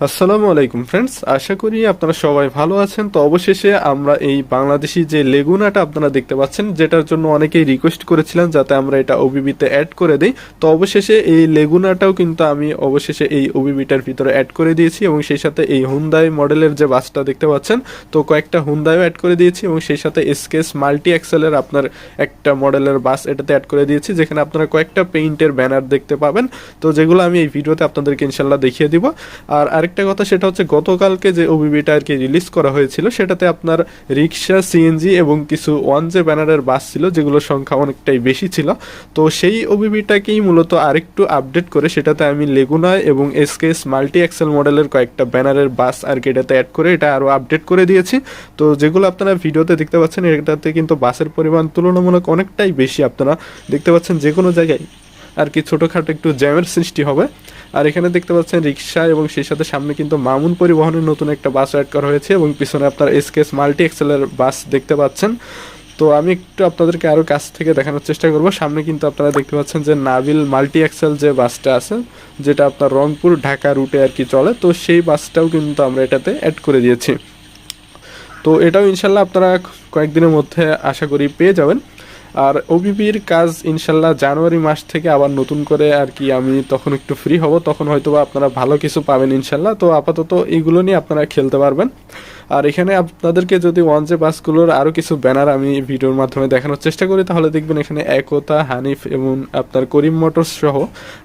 আসসালামু আলাইকুম ফ্রেন্ডস আশা করি আপনারা সবাই ভালো আছেন। তো অবশেষে আমরা এই বাংলাদেশি যে লেগুনাটা আপনারা দেখতে পাচ্ছেন, যেটার জন্য অনেকেই রিকোয়েস্ট করেছিলেন যাতে আমরা এটা ওবিবিতে অ্যাড করে দিই। তো অবশেষে এই লেগুনাটাও কিন্তু আমি অবশেষে এই ওবিবিটার ভিতরে অ্যাড করে দিয়েছি এবং সেই সাথে এই হুন্দাই মডেলের যে বাসটা দেখতে পাচ্ছেন, তো কয়েকটা হুন্দাইও অ্যাড করে দিয়েছি এবং সেই সাথে এসকেস মাল্টি এক্সেলের আপনার একটা মডেলের বাস এটাতে অ্যাড করে দিয়েছি, যেখানে আপনারা কয়েকটা পেইন্টের ব্যানার দেখতে পাবেন। তো যেগুলো আমি এই ভিডিওতে আপনাদেরকে ইনশাল্লাহ দেখিয়ে দিব। আর আরেকটা কথা, সেটা হচ্ছে গতকালকে যে ওবিবিটা আর কি রিলিজ করা হয়েছিল, সেটাতে আপনার রিক্সা সিএনজি এবং কিছু ওয়ান জে ব্যানারের বাস ছিল, যেগুলোর সংখ্যা অনেকটাই বেশি ছিল। তো সেই ওবিবিটাকেই মূলত আরেকটু আপডেট করে, সেটাতে আমি লেগুনা এবং এসকেএস মাল্টি এক্সেল মডেলের কয়েকটা ব্যানারের বাস আর কি এটাতে অ্যাড করে, এটা আরও আপডেট করে দিয়েছি। তো যেগুলো আপনারা ভিডিওতে দেখতে পাচ্ছেন, এটাতে কিন্তু বাসের পরিমাণ তুলনামূলক অনেকটাই বেশি, আপনারা দেখতে পাচ্ছেন যে কোনো জায়গায় আর কি ছোটোখাটো একটু জ্যামের সৃষ্টি হবে। আর এখানে দেখতে পাচ্ছেন রিক্সা এবং সেই সাথে সামনে কিন্তু মামুন পরিবহনের নতুন একটা বাস অ্যাড করা হয়েছে এবং পিছনে আপনার এসকেএস মাল্টি এক্সেলের বাস দেখতে পাচ্ছেন। তো আমি একটু আপনাদেরকে আরও কাছ থেকে দেখানোর চেষ্টা করব। সামনে কিন্তু আপনারা দেখতে পাচ্ছেন যে নাবিল মাল্টি এক্সেল যে বাসটা আছে, যেটা আপনার রংপুর ঢাকা রুটে আর কি চলে, তো সেই বাসটাও কিন্তু আমরা এটাতে অ্যাড করে দিয়েছি। তো এটাও ইনশাল্লাহ আপনারা কয়েকদিনের মধ্যে আশা করি পেয়ে যাবেন। আর ওবিপির কাজ ইনশাল্লাহ জানুয়ারি মাস থেকে আবার নতুন করে আর কি আমি তখন একটু ফ্রি হব, তখন হয়তো আপনারা ভালো কিছু পাবেন ইনশাল্লাহ। তো আপাতত এইগুলো নিয়ে আপনারা খেলতে পারবেন। আর এখানে আপনাদেরকে যদি ওয়ান জে বাসগুলোর আরও কিছু ব্যানার আমি ভিডিওর মাধ্যমে দেখানোর চেষ্টা করি, তাহলে দেখবেন এখানে একতা, হানিফ এবং আপনার করিম মোটরস সহ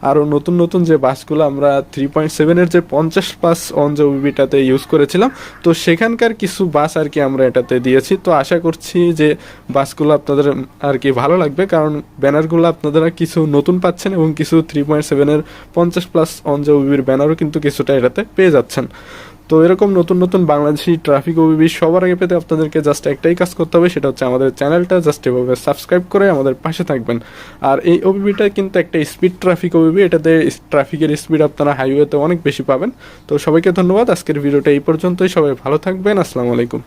আরও নতুন নতুন যে বাসগুলো আমরা থ্রি পয়েন্ট সেভেনের যে পঞ্চাশ বাস অন যে ওবিটাতে ইউজ করেছিলাম, তো সেখানকার কিছু বাস আর কি আমরা এটাতে দিয়েছি। তো আশা করছি যে বাসগুলো আপনাদের আর কি ভালো লাগবে, কারণ ব্যানারগুলো আপনারা কিছু নতুন পাচ্ছেন এবং কিছু থ্রি পয়েন্ট সেভেনের পঞ্চাশ প্লাস অন যে ওবিবির ব্যানারও কিন্তু কিছুটা এটাতে পেয়ে যাচ্ছেন। তো এরকম নতুন নতুন বাংলাদেশি ট্রাফিক ওবিবি সবার আগে পেতে আপনাদেরকে জাস্ট একটাই কাজ করতে হবে, সেটা হচ্ছে আমাদের চ্যানেলটা জাস্ট এভাবে সাবস্ক্রাইব করে আমাদের পাশে থাকবেন। আর এই ওবিবিটা কিন্তু একটা স্পিড ট্রাফিক ওবিবি এটাতে ট্রাফিকের স্পিড আপনারা হাইওয়েতে অনেক বেশি পাবেন। তো সবাইকে ধন্যবাদ, আজকের ভিডিওটা এই পর্যন্তই, সবাই ভালো থাকবেন, আসসালামু আলাইকুম।